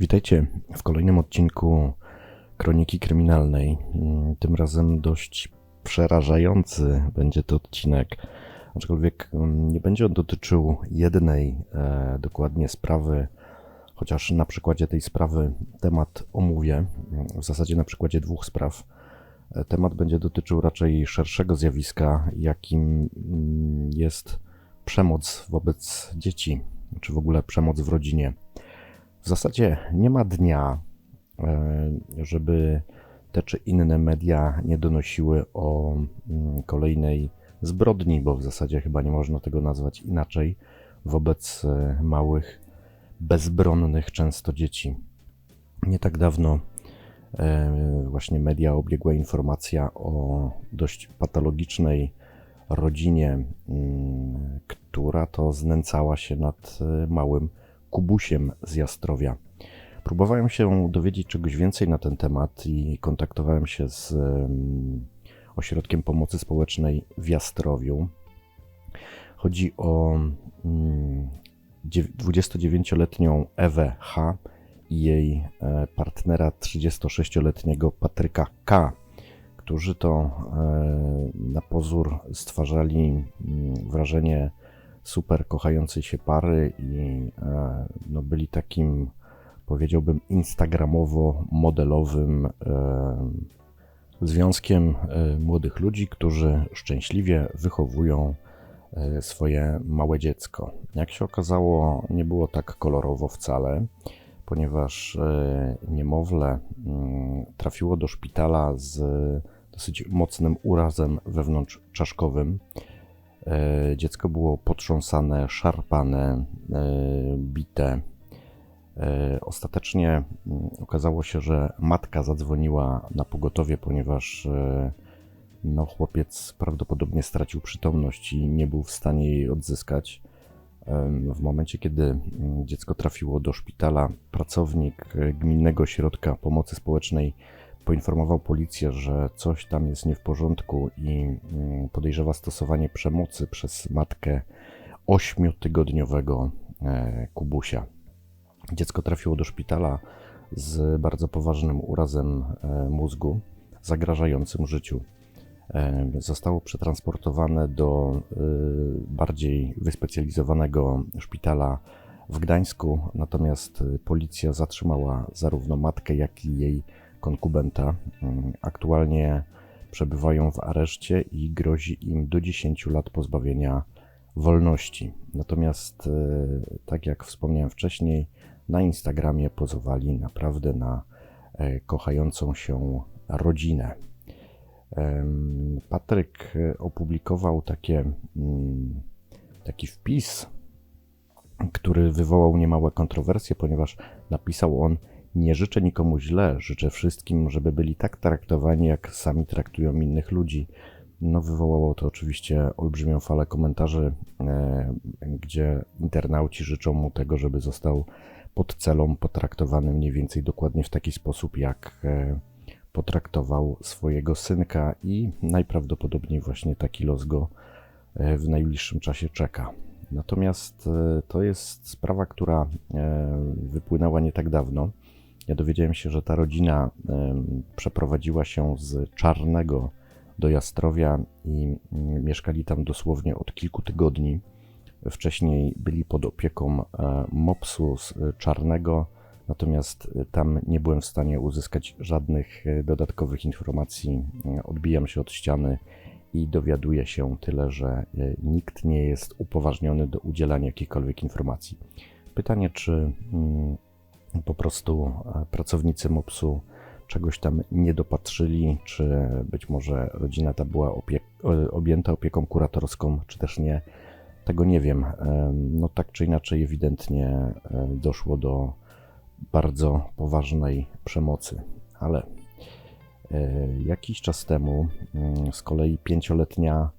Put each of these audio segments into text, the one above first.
Witajcie w kolejnym odcinku Kroniki Kryminalnej. Mm, Tym razem dość przerażający będzie to odcinek, aczkolwiek mm, nie będzie on dotyczył jednej e, dokładnie sprawy, chociaż na przykładzie tej sprawy temat omówię, w zasadzie na przykładzie dwóch spraw. E, Temat będzie dotyczył raczej szerszego zjawiska, jakim mm, jest przemoc wobec dzieci, czy w ogóle przemoc w rodzinie. W zasadzie nie ma dnia, e, żeby te czy inne media nie donosiły o mm, kolejnej zbrodni, bo w zasadzie chyba nie można tego nazwać inaczej, wobec e, małych, bezbronnych często dzieci. Nie tak dawno e, właśnie media obiegła informacja o dość patologicznej rodzinie, mm, która to znęcała się nad małym Kubusiem z Jastrowia. Próbowałem się dowiedzieć czegoś więcej na ten temat i kontaktowałem się z em, Ośrodkiem Pomocy Społecznej w Jastrowiu. Chodzi o mm, dziew- 29-letnią Ewę H. i jej e, partnera 36-letniego Patryka K., którzy to e, na pozór stwarzali mm, wrażenie super kochającej się pary i e, no, byli takim, powiedziałbym, instagramowo-modelowym e, związkiem e, młodych ludzi, którzy szczęśliwie wychowują swoje małe dziecko. Jak się okazało, nie było tak kolorowo wcale, ponieważ niemowlę mm, trafiło do szpitala z dosyć mocnym urazem wewnątrzczaszkowym. E, Dziecko było potrząsane, szarpane, e, bite. E, Ostatecznie mm, okazało się, że matka zadzwoniła na pogotowie, ponieważ e, no, chłopiec prawdopodobnie stracił przytomność i nie był w stanie jej odzyskać. W momencie, kiedy mm, dziecko trafiło do szpitala, pracownik e, Gminnego Ośrodka Pomocy Społecznej poinformował policję, że coś tam jest nie w porządku i mm, podejrzewa stosowanie przemocy przez matkę ośmiotygodniowego e, Kubusia. Dziecko trafiło do szpitala z bardzo poważnym urazem e, mózgu, zagrażającym życiu. E, Zostało przetransportowane do bardziej wyspecjalizowanego szpitala w Gdańsku, natomiast policja zatrzymała zarówno matkę, jak i jej konkubenta. Mm, Aktualnie przebywają w areszcie i grozi im do 10 lat pozbawienia wolności. Natomiast, e, tak jak wspomniałem wcześniej, na Instagramie pozowali naprawdę na e, kochającą się rodzinę. Patryk e, opublikował takie, mm, taki wpis, który wywołał niemałe kontrowersje, ponieważ napisał on: Nie życzę nikomu źle, życzę wszystkim, żeby byli tak traktowani, jak sami traktują innych ludzi. No, wywołało to oczywiście olbrzymią falę komentarzy, e, gdzie internauci życzą mu tego, żeby został pod celą potraktowany mniej więcej dokładnie w taki sposób, jak e, potraktował swojego synka, i najprawdopodobniej właśnie taki los go e, w najbliższym czasie czeka. Natomiast e, to jest sprawa, która e, wypłynęła nie tak dawno. Ja dowiedziałem się, że ta rodzina przeprowadziła się z Czarnego do Jastrowia i mm, mieszkali tam dosłownie od kilku tygodni. Wcześniej byli pod opieką e, mopsu z Czarnego, natomiast e, tam nie byłem w stanie uzyskać żadnych e, dodatkowych informacji. Odbijam się od ściany i dowiaduję się tyle, że nikt nie jest upoważniony do udzielania jakichkolwiek informacji. Pytanie, czy mm, po prostu e, pracownicy MOPS-u czegoś tam nie dopatrzyli, czy być może rodzina ta była objęta opieką kuratorską, czy też nie, tego nie wiem. No tak czy inaczej, ewidentnie e, doszło do bardzo poważnej przemocy, ale e, jakiś czas temu mm, z kolei pięcioletnia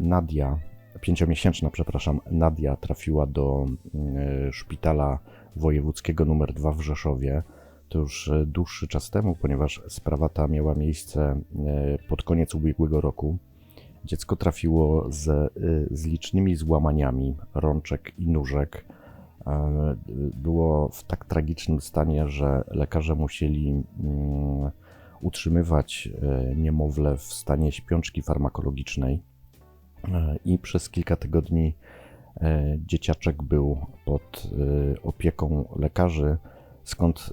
Nadia, pięciomiesięczna, przepraszam, Nadia trafiła do mm, szpitala wojewódzkiego numer 2 w Rzeszowie. To już e, dłuższy czas temu, ponieważ sprawa ta miała miejsce e, pod koniec ubiegłego roku. Dziecko trafiło z, z licznymi złamaniami rączek i nóżek. było w tak tragicznym stanie, że lekarze musieli mm, utrzymywać niemowlę w stanie śpiączki farmakologicznej i przez kilka tygodni dzieciaczek był pod opieką lekarzy, skąd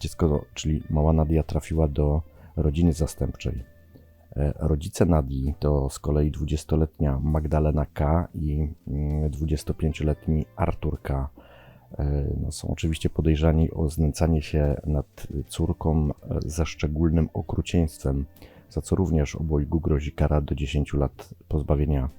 dziecko, czyli mała Nadia, trafiła do rodziny zastępczej. E, rodzice Nadii to z kolei 20-letnia Magdalena K. i 25-letni mm, Artur K. E, no, są oczywiście podejrzani o znęcanie się nad córką e, ze szczególnym okrucieństwem, za co również obojgu grozi kara do 10 lat pozbawienia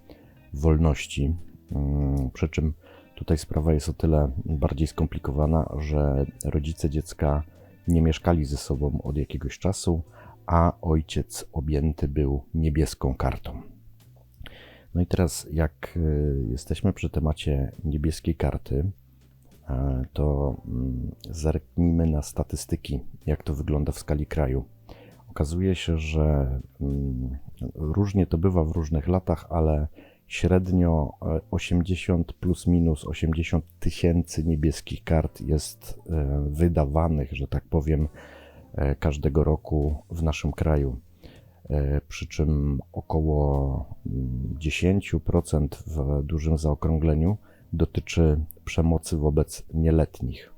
wolności. Mm, przy czym tutaj sprawa jest o tyle bardziej skomplikowana, że rodzice dziecka nie mieszkali ze sobą od jakiegoś czasu, a ojciec objęty był niebieską kartą. No i teraz, jak y, jesteśmy przy temacie niebieskiej karty, e, to mm, zerknijmy na statystyki, jak to wygląda w skali kraju. Okazuje się, że mm, różnie to bywa w różnych latach, ale średnio 80 e, plus minus 80 tysięcy niebieskich kart jest e, wydawanych, że tak powiem, E, każdego roku w naszym kraju. Przy czym około 10% mm, w dużym zaokrągleniu dotyczy przemocy wobec nieletnich.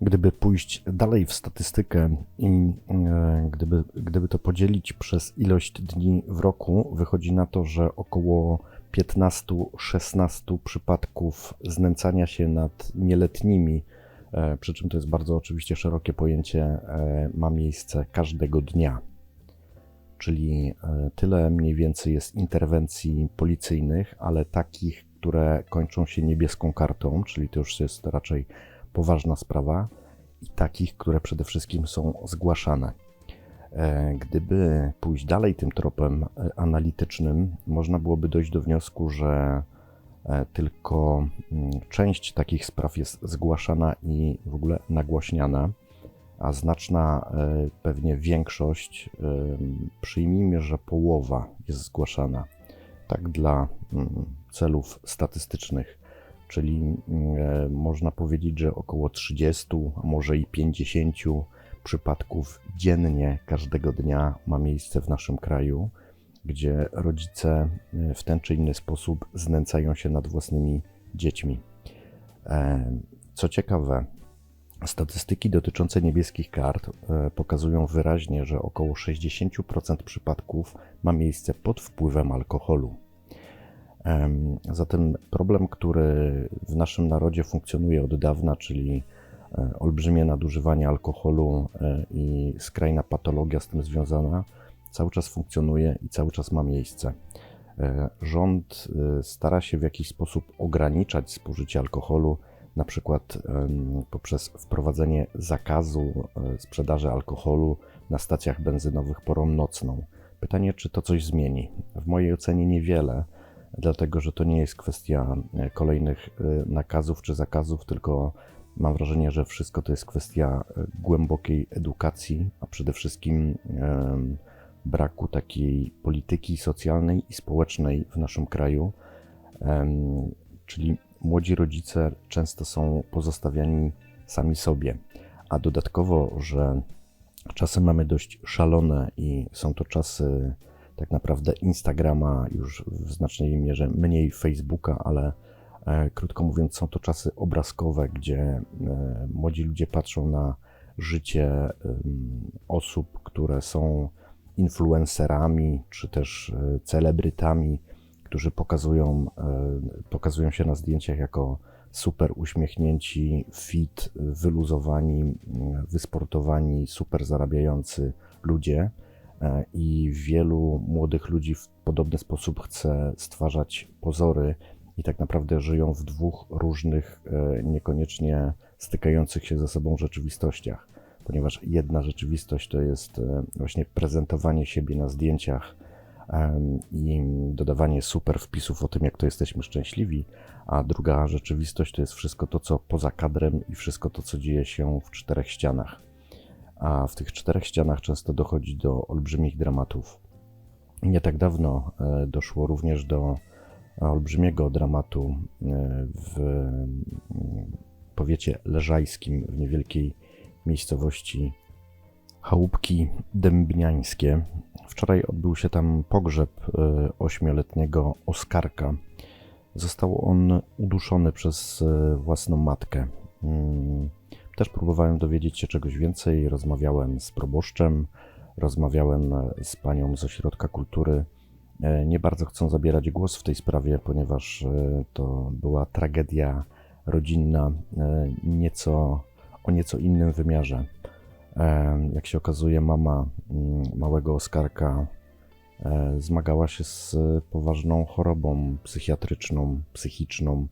Gdyby pójść dalej w statystykę i e, gdyby, gdyby to podzielić przez ilość dni w roku, wychodzi na to, że około 15-16 przypadków znęcania się nad nieletnimi E, przy czym to jest bardzo oczywiście szerokie pojęcie, e, ma miejsce każdego dnia. Czyli tyle mniej więcej jest interwencji policyjnych, ale takich, które kończą się niebieską kartą, czyli to już jest raczej poważna sprawa, i takich, które przede wszystkim są zgłaszane. Gdyby pójść dalej tym tropem analitycznym, można byłoby dojść do wniosku, że E, tylko mm, część takich spraw jest zgłaszana i w ogóle nagłaśniana, a znaczna e, pewnie większość, e, przyjmijmy, że połowa jest zgłaszana. Tak dla mm, celów statystycznych, czyli mm, można powiedzieć, że około 30, a może i 50 przypadków dziennie każdego dnia ma miejsce w naszym kraju gdzie rodzice e, w ten czy inny sposób znęcają się nad własnymi dziećmi. E, co ciekawe, statystyki dotyczące niebieskich kart e, pokazują wyraźnie, że około 60% przypadków ma miejsce pod wpływem alkoholu. Zatem problem, który w naszym narodzie funkcjonuje od dawna, czyli olbrzymie nadużywanie alkoholu i skrajna patologia z tym związana, cały czas funkcjonuje i cały czas ma miejsce. E, rząd e, stara się w jakiś sposób ograniczać spożycie alkoholu, na przykład poprzez wprowadzenie zakazu e, sprzedaży alkoholu na stacjach benzynowych porą nocną. Pytanie, czy to coś zmieni? W mojej ocenie niewiele, dlatego że to nie jest kwestia kolejnych nakazów czy zakazów, tylko mam wrażenie, że wszystko to jest kwestia głębokiej edukacji, a przede wszystkim braku takiej polityki socjalnej i społecznej w naszym kraju. Czyli młodzi rodzice często są pozostawiani sami sobie, a dodatkowo, że czasy mamy dość szalone i są to czasy tak naprawdę Instagrama, już w znacznej mierze mniej Facebooka, ale e, krótko mówiąc, są to czasy obrazkowe, gdzie e, młodzi ludzie patrzą na życie osób, które są influencerami czy też e, celebrytami, którzy pokazują, pokazują się na zdjęciach jako super uśmiechnięci, fit, wyluzowani, wysportowani, super zarabiający ludzie. E, I wielu młodych ludzi w podobny sposób chce stwarzać pozory i tak naprawdę żyją w dwóch różnych, niekoniecznie stykających się ze sobą rzeczywistościach ponieważ jedna rzeczywistość to jest e, właśnie prezentowanie siebie na zdjęciach i dodawanie super wpisów o tym, jak to jesteśmy szczęśliwi, a druga rzeczywistość to jest wszystko to, co poza kadrem i wszystko to, co dzieje się w czterech ścianach. A w tych czterech ścianach często dochodzi do olbrzymich dramatów. Nie tak dawno e, doszło również do olbrzymiego dramatu e, w mm, powiecie leżajskim, w niewielkiej miejscowości Chałupki Dębniańskie. Wczoraj odbył się tam pogrzeb e, ośmioletniego Oskarka. Został on uduszony przez e, własną matkę. Też próbowałem dowiedzieć się czegoś więcej. Rozmawiałem z proboszczem, rozmawiałem z panią z ośrodka kultury. E, Nie bardzo chcą zabierać głos w tej sprawie, ponieważ e, to była tragedia rodzinna, e, nieco o nieco innym wymiarze. Jak się okazuje, mama mm, małego Oskarka zmagała się z poważną chorobą psychiatryczną, psychiczną.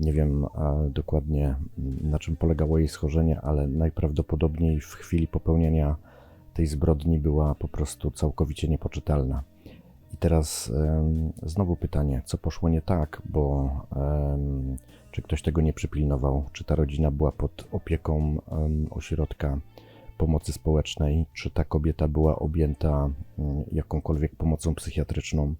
Nie wiem dokładnie mm, na czym polegało jej schorzenie, ale najprawdopodobniej w chwili popełnienia tej zbrodni była po prostu całkowicie niepoczytalna. I teraz znowu pytanie, co poszło nie tak, bo czy ktoś tego nie przypilnował? Czy ta rodzina była pod opieką ośrodka pomocy społecznej? Czy ta kobieta była objęta mm, jakąkolwiek pomocą psychiatryczną?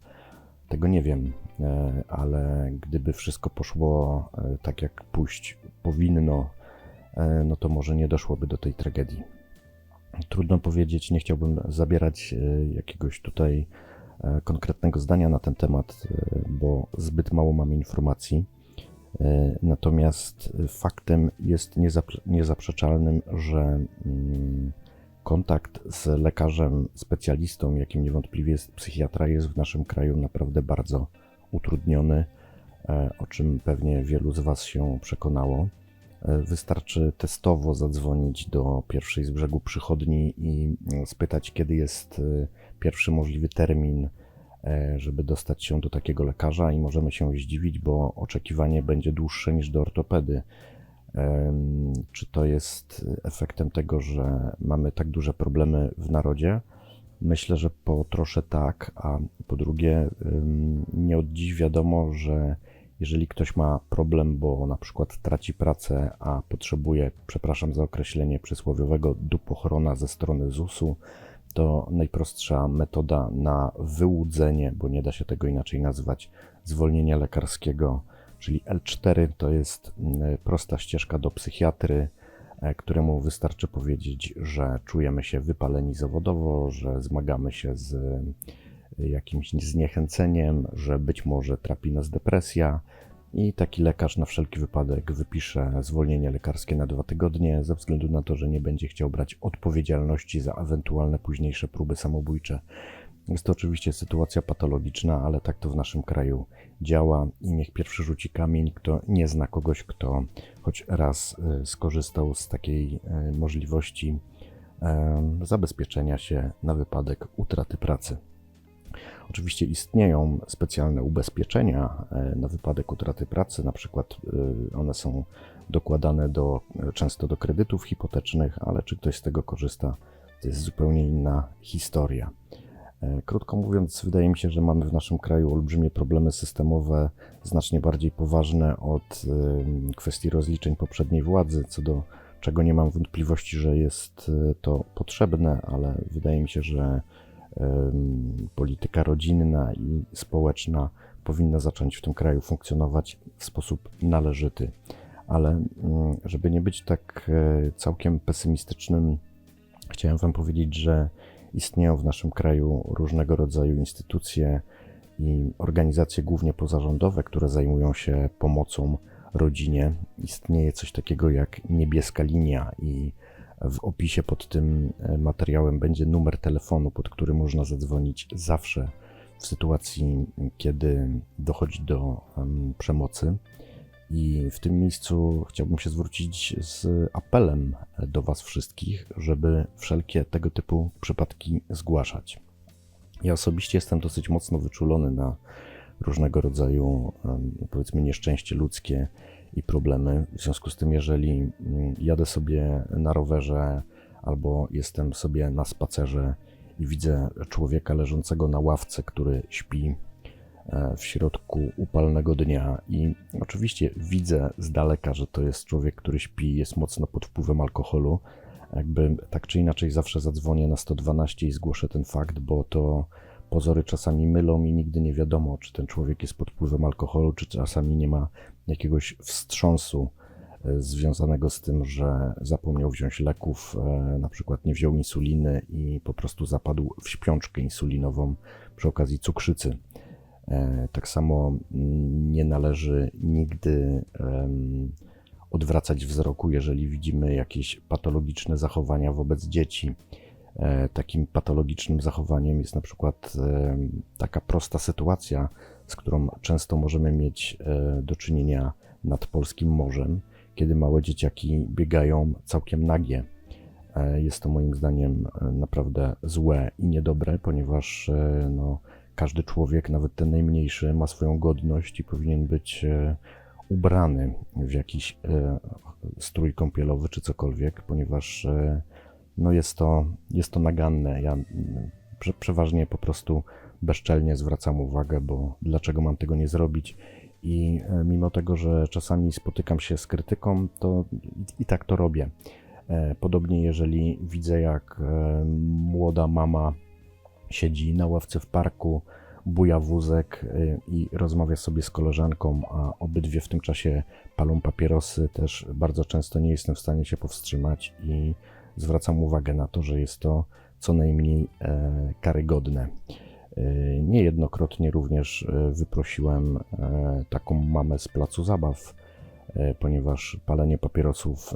Tego nie wiem, e, ale gdyby wszystko poszło e, tak, jak pójść powinno, e, no to może nie doszłoby do tej tragedii. Trudno powiedzieć, nie chciałbym zabierać jakiegoś tutaj konkretnego zdania na ten temat, bo zbyt mało mam informacji. Natomiast faktem jest niezaprzeczalnym, że mm, kontakt z lekarzem, specjalistą, jakim niewątpliwie jest psychiatra, jest w naszym kraju naprawdę bardzo utrudniony, e, o czym pewnie wielu z Was się przekonało. E, Wystarczy testowo zadzwonić do pierwszej z brzegu przychodni i mm, spytać, kiedy jest e, pierwszy możliwy termin, żeby dostać się do takiego lekarza, i możemy się zdziwić, bo oczekiwanie będzie dłuższe niż do ortopedy. Czy to jest efektem tego, że mamy tak duże problemy w narodzie? Myślę, że po trosze tak, a po drugie, nie od dziś wiadomo, że jeżeli ktoś ma problem, bo na przykład traci pracę, a potrzebuje, przepraszam za określenie przysłowiowego, dupochrona ze strony ZUS-u, to najprostsza metoda na wyłudzenie, bo nie da się tego inaczej nazwać, zwolnienia lekarskiego, czyli L4 to jest mm, prosta ścieżka do psychiatry, e, któremu wystarczy powiedzieć, że czujemy się wypaleni zawodowo, że zmagamy się z e, jakimś zniechęceniem, że być może trapi nas depresja i taki lekarz na wszelki wypadek wypisze zwolnienie lekarskie na dwa tygodnie, ze względu na to, że nie będzie chciał brać odpowiedzialności za ewentualne późniejsze próby samobójcze. Jest to oczywiście sytuacja patologiczna, ale tak to w naszym kraju działa i niech pierwszy rzuci kamień, kto nie zna kogoś, kto choć raz y, skorzystał z takiej y, możliwości em, zabezpieczenia się na wypadek utraty pracy. Oczywiście istnieją specjalne ubezpieczenia e, na wypadek utraty pracy, na przykład one są dokładane do, często do kredytów hipotecznych, ale czy ktoś z tego korzysta, to jest zupełnie inna historia. E, Krótko mówiąc, wydaje mi się, że mamy w naszym kraju olbrzymie problemy systemowe, znacznie bardziej poważne od kwestii rozliczeń poprzedniej władzy, co do czego nie mam wątpliwości, że jest e, to potrzebne, ale wydaje mi się, że polityka rodzinna i społeczna powinna zacząć w tym kraju funkcjonować w sposób należyty. Ale żeby nie być tak e, całkiem pesymistycznym, chciałem Wam powiedzieć, że istnieją w naszym kraju różnego rodzaju instytucje i organizacje, głównie pozarządowe, które zajmują się pomocą rodzinie. Istnieje coś takiego jak niebieska linia, i w opisie pod tym e, materiałem będzie numer telefonu, pod który można zadzwonić zawsze w sytuacji, kiedy dochodzi do em, przemocy. I w tym miejscu chciałbym się zwrócić z apelem do Was wszystkich, żeby wszelkie tego typu przypadki zgłaszać. Ja osobiście jestem dosyć mocno wyczulony na różnego rodzaju, powiedzmy, nieszczęście ludzkie i problemy. W związku z tym, jeżeli mm, jadę sobie na rowerze albo jestem sobie na spacerze i widzę człowieka leżącego na ławce, który śpi w środku upalnego dnia i oczywiście widzę z daleka, że to jest człowiek, który śpi, jest mocno pod wpływem alkoholu. Jakby tak czy inaczej zawsze zadzwonię na 112 i zgłoszę ten fakt, bo to pozory czasami mylą i nigdy nie wiadomo, czy ten człowiek jest pod wpływem alkoholu, czy czasami nie ma jakiegoś wstrząsu e, związanego z tym, że zapomniał wziąć leków, e, na przykład nie wziął insuliny i po prostu zapadł w śpiączkę insulinową przy okazji cukrzycy. E, Tak samo mm, nie należy nigdy odwracać wzroku, jeżeli widzimy jakieś patologiczne zachowania wobec dzieci. E, Takim patologicznym zachowaniem jest na przykład taka prosta sytuacja, z którą często możemy mieć e, do czynienia nad polskim morzem, kiedy małe dzieciaki biegają całkiem nagie. Jest to moim zdaniem naprawdę złe i niedobre, ponieważ no, każdy człowiek, nawet ten najmniejszy, ma swoją godność i powinien być e, ubrany w jakiś e, strój kąpielowy czy cokolwiek, ponieważ e, no jest, to, jest to naganne. Ja prze, przeważnie po prostu bezczelnie zwracam uwagę, bo dlaczego mam tego nie zrobić? I mimo tego, że czasami spotykam się z krytyką, to i, tak to robię. Podobnie, jeżeli widzę, jak młoda mama siedzi na ławce w parku, buja wózek y, i rozmawia sobie z koleżanką, a obydwie w tym czasie palą papierosy, też bardzo często nie jestem w stanie się powstrzymać i zwracam uwagę na to, że jest to co najmniej e, karygodne. Y, Niejednokrotnie również e, wyprosiłem e, taką mamę z placu zabaw, e, ponieważ palenie papierosów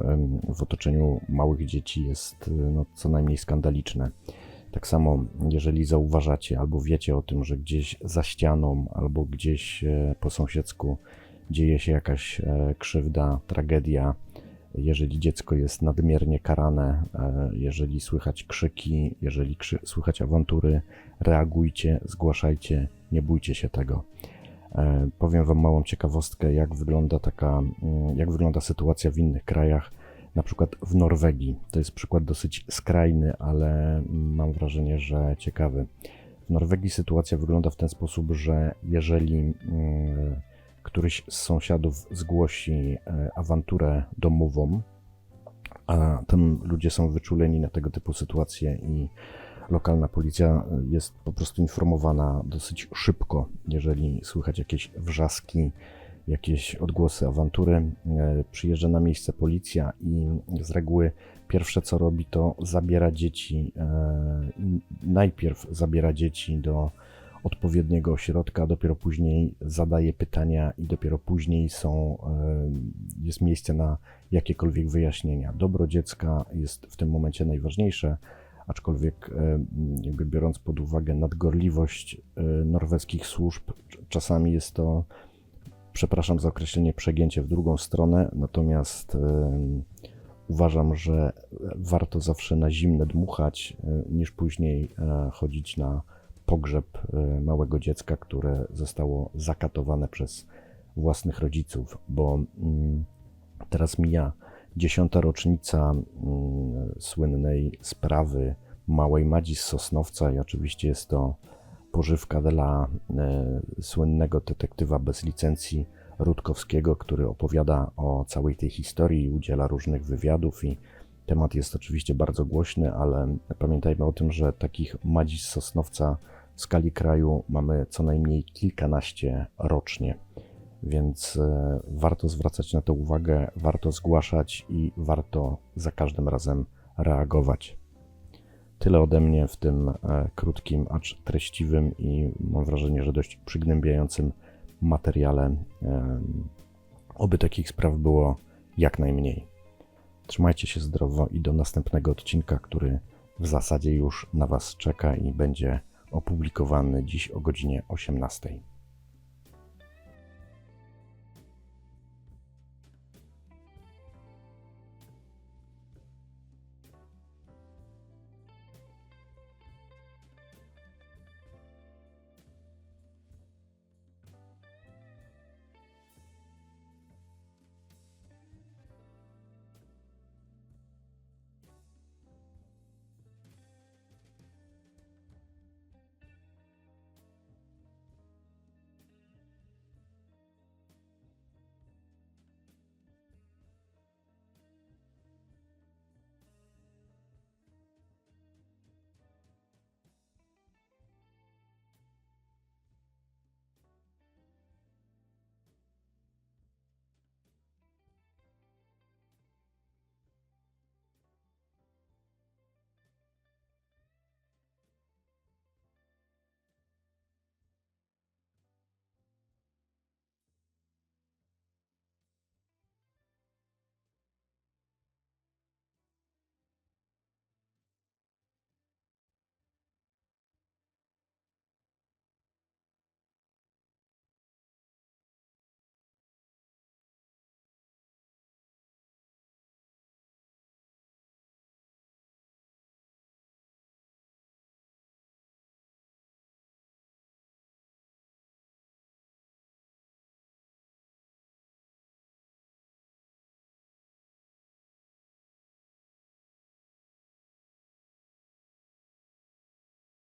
w otoczeniu małych dzieci jest e, no, co najmniej skandaliczne. Tak samo, jeżeli zauważacie albo wiecie o tym, że gdzieś za ścianą albo gdzieś e, po sąsiedzku dzieje się jakaś e, krzywda, tragedia, jeżeli dziecko jest nadmiernie karane, e, jeżeli słychać krzyki, jeżeli krzy- słychać awantury, reagujcie, zgłaszajcie, nie bójcie się tego. Powiem Wam małą ciekawostkę, jak wygląda taka, mm, jak wygląda sytuacja w innych krajach, na przykład w Norwegii. To jest przykład dosyć skrajny, ale mam wrażenie, że ciekawy. W Norwegii sytuacja wygląda w ten sposób, że jeżeli mm, któryś z sąsiadów zgłosi e, awanturę domową, a tam ludzie są wyczuleni na tego typu sytuacje i lokalna policja jest po prostu informowana dosyć szybko, jeżeli słychać jakieś wrzaski, jakieś odgłosy awantury. E, Przyjeżdża na miejsce policja i z reguły pierwsze co robi to zabiera dzieci, e, najpierw zabiera dzieci do odpowiedniego ośrodka, dopiero później zadaje pytania i dopiero później są, e, jest miejsce na jakiekolwiek wyjaśnienia. Dobro dziecka jest w tym momencie najważniejsze, aczkolwiek biorąc pod uwagę nadgorliwość norweskich służb, cz- czasami jest to, przepraszam za określenie, przegięcie w drugą stronę, natomiast uważam, że warto zawsze na zimne dmuchać, e, niż później e, chodzić na pogrzeb e, małego dziecka, które zostało zakatowane przez własnych rodziców, bo mm, teraz mija dziesiąta rocznica mm, słynnej sprawy małej Madzi z Sosnowca i oczywiście jest to pożywka dla e, słynnego detektywa bez licencji Rutkowskiego, który opowiada o całej tej historii udziela różnych wywiadów i temat jest oczywiście bardzo głośny, ale pamiętajmy o tym, że takich Madzi Sosnowca w skali kraju mamy co najmniej kilkanaście rocznie. Więc e, warto zwracać na to uwagę, warto zgłaszać i warto za każdym razem reagować. Tyle ode mnie w tym e, krótkim, acz treściwym i mam wrażenie, że dość przygnębiającym materiale. Oby takich spraw było jak najmniej. Trzymajcie się zdrowo i do następnego odcinka, który w zasadzie już na Was czeka i będzie opublikowany dziś o godzinie 18.